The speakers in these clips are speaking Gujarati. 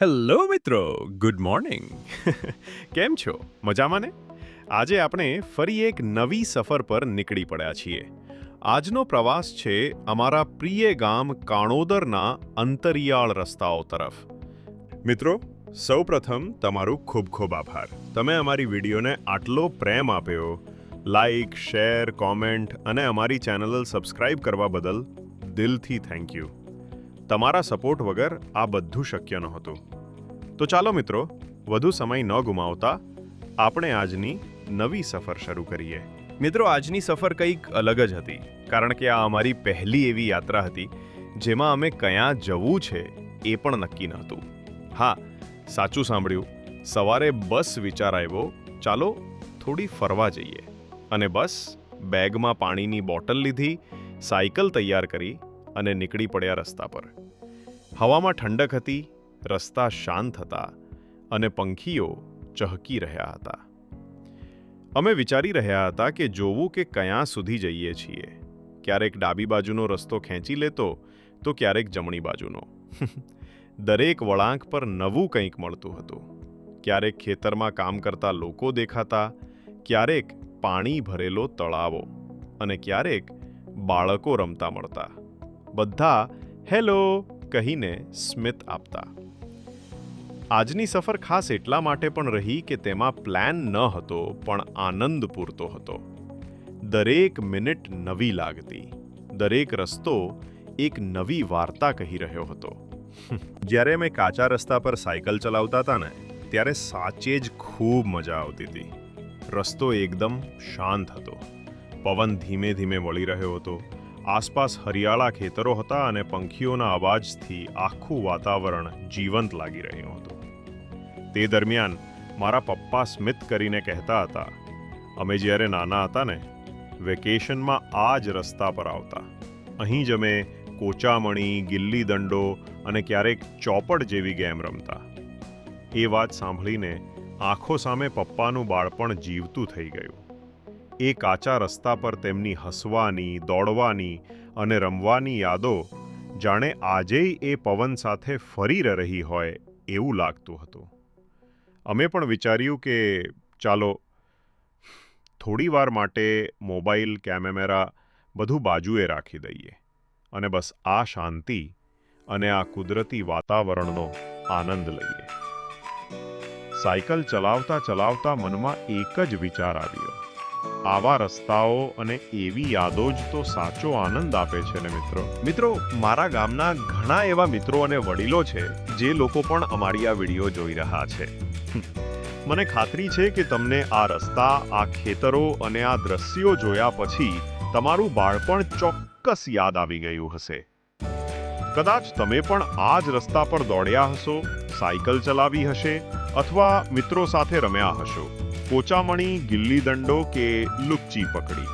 હેલો મિત્રો ગુડ મોર્નિંગ કેમ છો મજામાં ને આજે આપણે ફરી એક નવી સફર પર નીકળી પડ્યા છીએ આજનો પ્રવાસ છે અમારા પ્રિય ગામ કાણોદરના અંતરિયાળ રસ્તાઓ તરફ મિત્રો સૌપ્રથમ તમારું ખૂબ ખૂબ આભાર તમે અમારી વિડીયોને આટલો પ્રેમ આપ્યો લાઈક શેર કોમેન્ટ અને અમારી ચેનલ સબસ્ક્રાઇબ કરવા બદલ દિલથી થેન્ક યુ તમારા સપોર્ટ વગર આ બધું શક્ય નહોતું. તો ચાલો મિત્રો, વધુ સમય ન ગુમાવતા આપણે આજની નવી સફર શરૂ કરીએ. મિત્રો, આજની સફર કંઈક અલગ જ હતી, કારણ કે આ અમારી પહેલી એવી યાત્રા હતી, જેમાં અમે ક્યાં જવું છે એ પણ નક્કી નહોતું. હા, સાચું સાંભળ્યું, સવારે બસ વિચાર આવ્યો, ચાલો થોડી ફરવા જઈએ. અને બસ બેગમાં પાણીની બોટલ લીધી, સાયકલ તૈયાર કરી અને નીકળી પડ્યા રસ્તા પર. હવામાં ઠંડક હતી, રસ્તા શાંત હતા અને પંખીઓ ચહકી રહ્યા હતા. અમે વિચારી રહ્યા હતા કે જોવું કે ક્યાં સુધી જઈએ છીએ. ક્યારેક ડાબી બાજુનો રસ્તો ખેંચી લેતો તો ક્યારેક જમણી બાજુનો. દરેક વળાંક પર નવું કંઈક મળતું હતું. ક્યારેક ખેતરમાં કામ કરતા લોકો દેખાતા, ક્યારેક પાણી ભરેલો તળાવો અને ક્યારેક બાળકો રમતા મળતા. બધા, હેલો! કહીને સ્મિત આપતા. આજની સફર ખાસ એટલા માટે પણ રહી કે તેમાં પ્લાન ન હતો, પણ આનંદ પૂરતો હતો. દરેક મિનિટ નવી લાગતી. દરેક રસ્તો એક નવી વાર્તા કહી રહ્યો હતો. જ્યારે અમે કાચા રસ્તા પર સાયકલ ચલાવતા હતા ને, ત્યારે સાચે જ ખૂબ મજા આવતી હતી. રસ્તો એકદમ શાંત હતો. પવન ધીમે ધીમે વળી રહ્યો હતો. આસપાસ હરિયાળા ખેતરો હતા અને પંખીઓના અવાજથી આખું વાતાવરણ જીવંત લાગી રહ્યું હતું. તે દરમિયાન મારા પપ્પા સ્મિત કરીને કહેતા હતા, અમે જ્યારે નાના હતા ને, વેકેશનમાં આ જ રસ્તા પર આવતા. અહીં જ અમે કોચામણી ગિલ્લી દંડો અને ક્યારેક ચોપડ જેવી ગેમ રમતા. એ વાત સાંભળીને આંખો સામે પપ્પાનું બાળપણ જીવતું થઈ ગયું. એ કાચા રસ્તા પર તેમની હસવાની, દોડવાની અને રમવાની યાદો જાણે આજેય એ પવન સાથે ફરી રહી હોય એવું લાગતું હતું. અમે પણ વિચાર્યું કે ચાલો, થોડી વાર માટે મોબાઈલ, કેમેરા બધું બાજુએ રાખી દઈએ અને બસ આ શાંતિ અને આ કુદરતી વાતાવરણનો આનંદ લઈએ. સાયકલ ચલાવતા ચલાવતા મનમાં એક જ વિચાર આવ્યો. આવા રસ્તાઓ અને એવી યાદો જ તો સાચો આનંદ આપે છે ને મિત્રો. મિત્રો, મારા ગામના ઘણા એવા મિત્રો અને વડીલો છે, જે લોકો પણ અમારી આ વીડિયો જોઈ રહ્યા છે. મને ખાતરી છે કે તમને આ રસ્તા, આ ખેતરો અને આ દ્રશ્યો જોયા પછી તમારું બાળપણ ચોક્કસ યાદ આવી ગયું હશે. કદાચ તમે પણ આ જ રસ્તા પર દોડ્યા હશો, સાયકલ ચલાવી હશે અથવા મિત્રો સાથે રમ્યા હશો. પોચામણી, ગિલ્લી દંડો કે લુચ્ચી પકડી?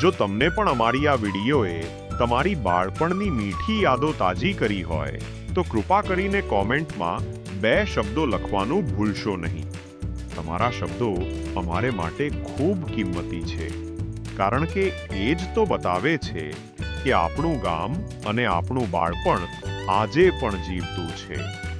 જો તમને પણ અમારી આ વિડીયોએ તમારી બાળપણની મીઠી યાદો તાજી કરી હોય, તો કૃપા કરીને કોમેન્ટમાં બે શબ્દો લખવાનું ભૂલશો નહીં. તમારા શબ્દો અમારે માટે ખૂબ કિંમતી છે. કારણ કે એ જ તો બતાવે છે કે આપણું ગામ અને આપણું બાળપણ આજે પણ જીવતું છે.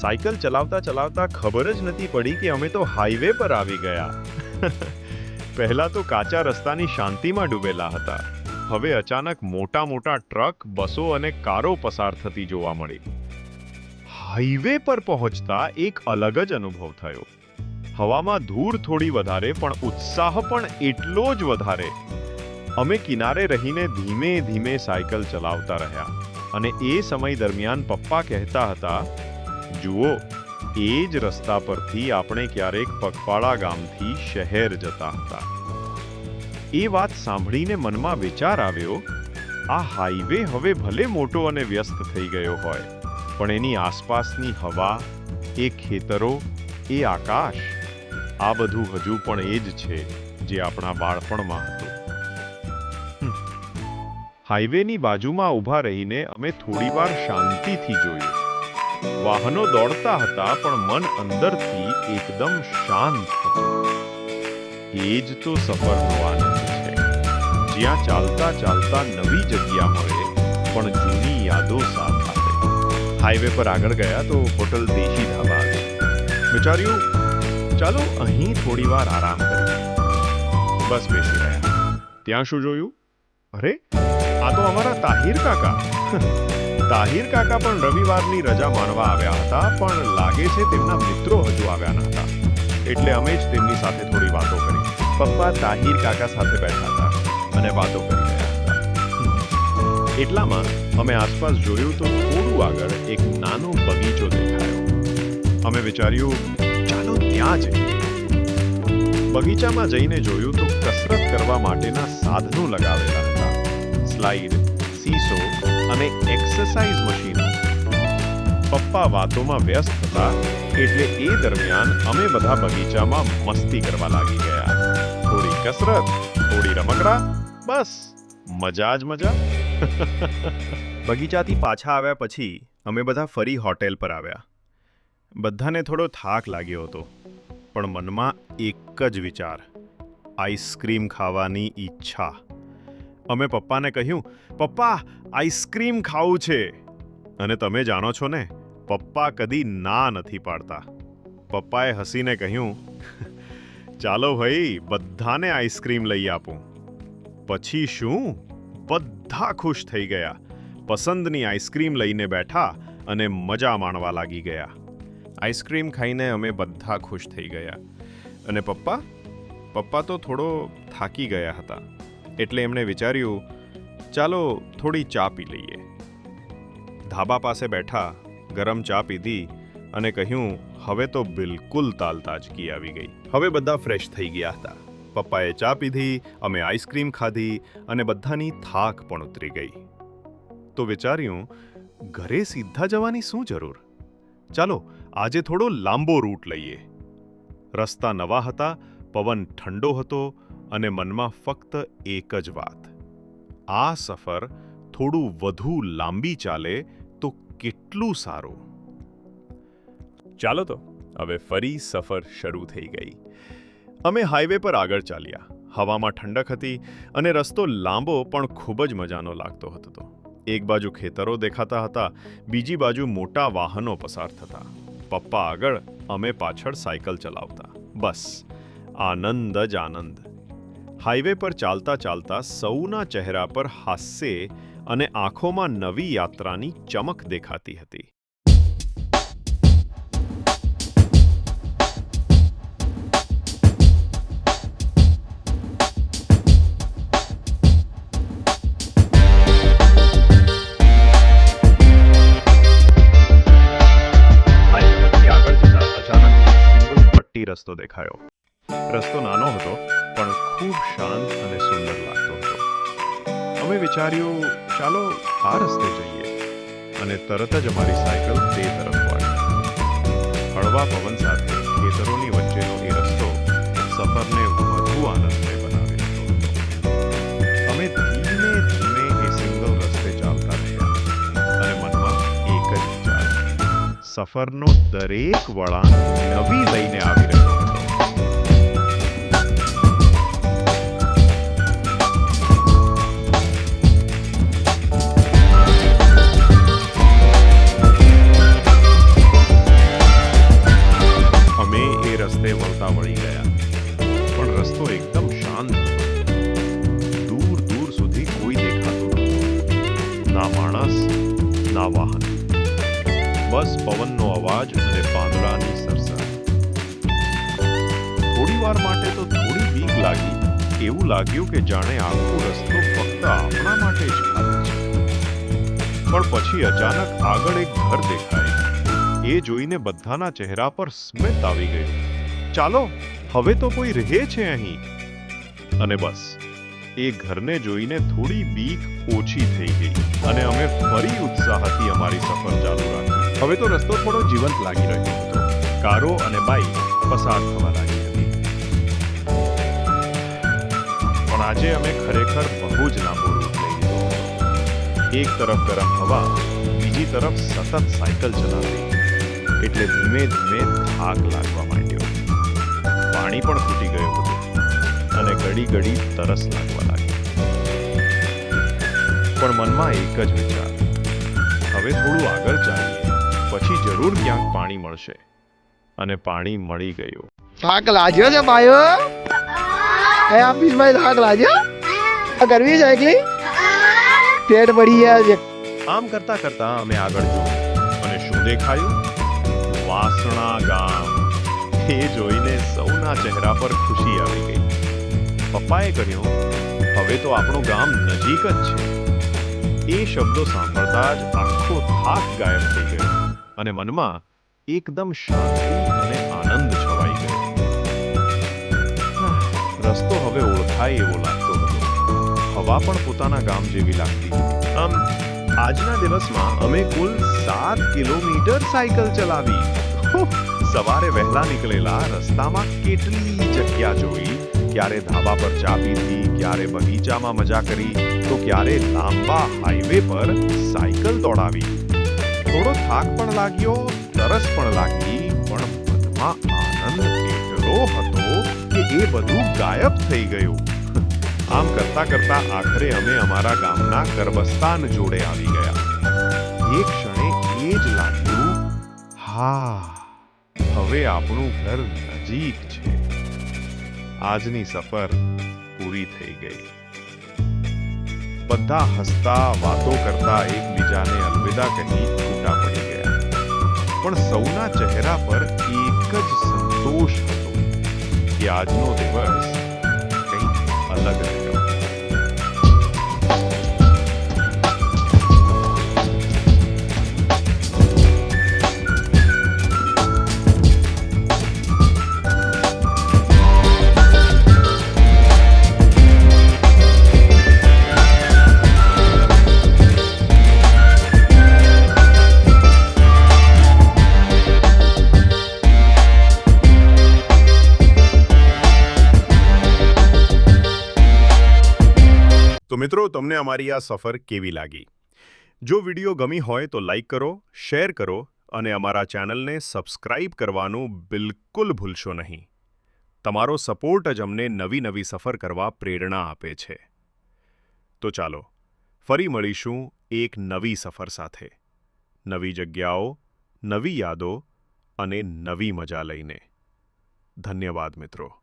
સાયકલ ચલાવતા ચલાવતા ખબર જ નથી પડી કે અમે તો હાઈવે પર આવી ગયા. પહેલા તો કાચા રસ્તાની શાંતિમાં ડૂબેલા હતા. હવે અચાનક મોટા મોટા ટ્રક, બસો અને કારો પસાર થતી જોવા મળી. હાઈવે પર પહોંચતા એક અલગ જ અનુભવ થયો. હવામાં ધૂળ થોડી વધારે પણ ઉત્સાહ પણ એટલો જ વધારે. અમે કિનારે રહીને ધીમે ધીમે સાયકલ ચલાવતા રહ્યા અને એ સમય દરમિયાન પપ્પા કહેતા હતા જુઓ, એ જ રસ્તા પરથી આપણે ક્યારેક પગપાળા ગામથી શહેર જતા હતા. એ વાત સાંભળીને મનમાં વિચાર આવ્યો, આ હાઈવે હવે ભલે મોટો અને વ્યસ્ત થઈ ગયો હોય, પણ એની આસપાસની હવા, એ ખેતરો, એ આકાશ, આ બધું હજુ પણ એ જ છે જે આપણા બાળપણમાં હતું. હાઈવેની બાજુમાં ઊભા રહીને અમે થોડીવાર શાંતિથી જોયું. વાહનો દોડતા હતા, પણ મન અંદરથી એકદમ શાંત હતું. એ જ તો સફરનો આનંદ છે. જ્યાં ચાલતા ચાલતા નવી જગ્યા મળે, પણ જૂની યાદો સાથ આપે. હાઈવે પર આગળ ગયા તો હોટલ દેશી ધાબા હતી. વિચાર્યું, ચાલો અહીં થોડી વાર આરામ કરીએ. બસ બેસી રહ્યા. ત્યાં શું જોયું? અરે, આ તો અમારા તાહિર કાકા. તાહિર કાકા પણ રવિવારની રજા માણવા આવ્યા હતા, પણ લાગે છે તેમના મિત્રો હજુ આવ્યા ન એટલે અમે જ તેમની સાથે થોડી વાતો કરી. પપ્પા તાહિર કાકા સાથે બેઠા હતા અને વાતો કરી રહ્યા હતા. એટલામાં અમે આસપાસ જોયું તો થોડું આગળ એક નાનો બગીચો દેખાયો. અમે વિચાર્યું, ચાલો ત્યાં જઈએ. બગીચામાં જઈને જોયું તો કસરત કરવા માટેના સાધનો લગાવેલા હતા. સ્લાઇડ, સીસો અને એક્સરસાઇઝ મશીનો. પપ્પા વાતોમાં વ્યસ્ત હતા એટલે એ દરમિયાન અમે બધા બગીચામાં મસ્તી કરવા લાગી ગયા. થોડી કસરત, થોડી રમકડા, બસ. મજા જ મજા. બગીચાથી પાછા આવ્યા પછી અમે બધા ફરી હોટેલ પર આવ્યા. બધાને થોડો થાક લાગ્યો હતો, પણ મનમાં એક જ વિચાર. આઈસ્ક્રીમ ખાવાની ઈચ્છા. અમે પપ્પાને કહ્યું, પપ્પા, આઈસ્ક્રીમ ખાવું છે. અને તમે જાણો છો ને, પપ્પા કદી ના નથી પાડતા. પપ્પાએ હસીને કહ્યું ચાલો ભાઈ, બધાને આઈસ્ક્રીમ લઈ આપું. પછી શું? બધા ખુશ થઈ ગયા. પસંદની આઈસ્ક્રીમ લઈને બેઠા અને મજા માણવા લાગી ગયા. આઈસ્ક્રીમ ખાઈને અમે બધા ખુશ થઈ ગયા. અને પપ્પા? પપ્પા તો થોડો થાકી ગયા હતા. એટલે એમણે વિચાર્યું, ચાલો થોડી ચા પી લઈએ. ધાબા પાસે બેઠા ગરમ ચા પીધી અને કહ્યું, હવે તો બિલકુલ તાલ તાજગી આવી ગઈ. હવે બધા ફ્રેશ થઈ ગયા હતા. પપ્પાએ ચા પીધી, અમે આઈસ્ક્રીમ ખાધી અને બધાની થાક પણ ઉતરી ગઈ. તો વિચાર્યું, ઘરે સીધા જવાની શું જરૂર? ચાલો, આજે થોડો લાંબો રૂટ લઈએ. રસ્તા નવા હતા, પવન ઠંડો હતો અને મનમાં ફક્ત એક જ વાત. આ સફર થોડું વધુ લાંબી ચાલે તો કેટલું સારું? ચાલો તો, હવે ફરી સફર શરૂ થઈ ગઈ. અમે હાઈવે પર આગળ ચાલ્યા. હવામાં ઠંડક હતી અને રસ્તો લાંબો પણ ખૂબ જ મજાનો લાગતો હતો એક બાજુ ખેતરો દેખાતા હતા, બીજી બાજુ મોટા વાહનો પસાર થતા. પપ્પા આગળ, અમે પાછળ સાયકલ ચલાવતા. બસ. આનંદ જ આનંદ. હાઈવે પર ચાલતા ચાલતા સૌના ચહેરા પર હાસ્ય અને આંખોમાં નવી યાત્રાની ચમક દેખાતી હતી. રસ્તો દેખાયો. રસ્તો નાનો હતો પણ ખૂબ શાંત અને સુંદર લાગતો હતો. અમે વિચાર્યું, ચાલો આ રસ્તે જઈએ અને તરત જ અમારી સાયકલ તે તરફ વાળી. હળવા પવન સાથે ખેતરોની વચ્ચેનો એ રસ્તો સફરને વધુ આનંદમય બનાવે અમે ધીમે ધીમે એ સિંગલ રસ્તે ચાલતા રહ્યા અને મનમાં એક જ વિચાર, સફરનો દરેક વળાંક નવી લઈને આવી રહ્યો વાર માટે તો થોડી બીક લાગી. એવું લાગ્યું કે જાણે આખો રસ્તો ફક્ત આપણા માટે જ છે. પણ પછી અચાનક આગળ એક ઘર દેખાય. એ જોઈને બધાના ચહેરા પર સ્મિત આવી ગયું. ચાલો, હવે તો કોઈ રહે છે અહીં? અને બસ. એ ઘરને જોઈને થોડી બીક ઓછી થઈ ગઈ અને અમે ફરી ઉત્સાહથી અમારી સફર ચાલુ રાખી. હવે તો રસ્તો થોડો જીવંત લાગી રહ્યો હતો. કારો અને બાઈક પસાર થવા લાગી આજે અમે ખરેખર બહુ જ લાંબો રૂટ લઈ લીધો. એક તરફ ગરમ હવા, બીજી તરફ સતત સાયકલ ચલાવવી. એટલે ધીમે ધીમે થાક લાગવા માંડ્યો. પાણી પણ ખૂટી ગયું હતું અને ઘડી ઘડી તરસ લાગવા લાગી પણ મનમાં એક જ વિચાર. હવે થોડું આગળ ચાલીએ, પછી જરૂર ક્યાંક પાણી મળશે. અને પાણી મળી ગયું. થાક લાગ્યો છે ભાઈઓ? એ આફિસમાં ધાક લાજે આ કરવી છે એકલી? પેટ પડી ગયા આમ કરતા કરતા અમે આગળ જોયું અને શું દેખાયું? વાસણા ગામ. એ જોઈને સૌના ચહેરા પર ખુશી આવી ગઈ. પપ્પાએ કહ્યું, હવે તો આપણું ગામ નજીક જ છે. એ શબ્દો સાંભળતા જ આખો થાક ગાયબ થઈ ગયો અને મનમાં એકદમ શાંતિ અને રસ્તો હવે ઓળખાય એવો લાગતો હતો. હવા પણ પોતાના ગામ જેવી લાગતી. આમ, આજના દિવસમાં અમે કુલ સાત કિલોમીટર સાયકલ ચલાવી. સવારે વહેલા નીકળેલા રસ્તામાં કેટલી જગ્યા જોઈ? ક્યારે ધાબા પર ચા પીધી ક્યારે બગીચામાં મજા કરી, તો ક્યારે લાંબા હાઈવે પર સાયકલ દોડાવી. થોડો થાક પણ લાગ્યો, તરસ પણ લાગી, પણ મનમાં આનંદ એટલો હતો. એ બધું ગાયબ થઈ ગયું. આમ કરતા કરતા આખરે અમે અમારા ગામના કરબસ્તાન જોડે આવી ગયા. એ ક્ષણે એ જ લાગ્યું, હા, હવે આપણું ઘર નજીક છે. આજની સફર પૂરી થઈ ગઈ. બધા હસતા વાતો કરતા એકબીજાને અલવિદા કહી છૂટા પડી ગયા. પણ સૌના ચહેરા પર એક જ સંતોષ હતો. કે આજનો દિવસ કંઈક અલગ રહ્યો તો મિત્રો, તમને અમારી આ સફર કેવી લાગી? જો વીડિયો ગમી હોય તો લાઇક કરો, શેર કરો અને અમારા ચેનલને સબસ્ક્રાઇબ કરવાનું બિલકુલ ભૂલશો નહીં. તમારો સપોર્ટ જ અમને નવી નવી સફર કરવા પ્રેરણા આપે છે. તો ચાલો, ફરી મળીશું એક નવી સફર સાથે. નવી જગ્યાઓ, નવી યાદો અને નવી મજા લઈને. ધન્યવાદ મિત્રો.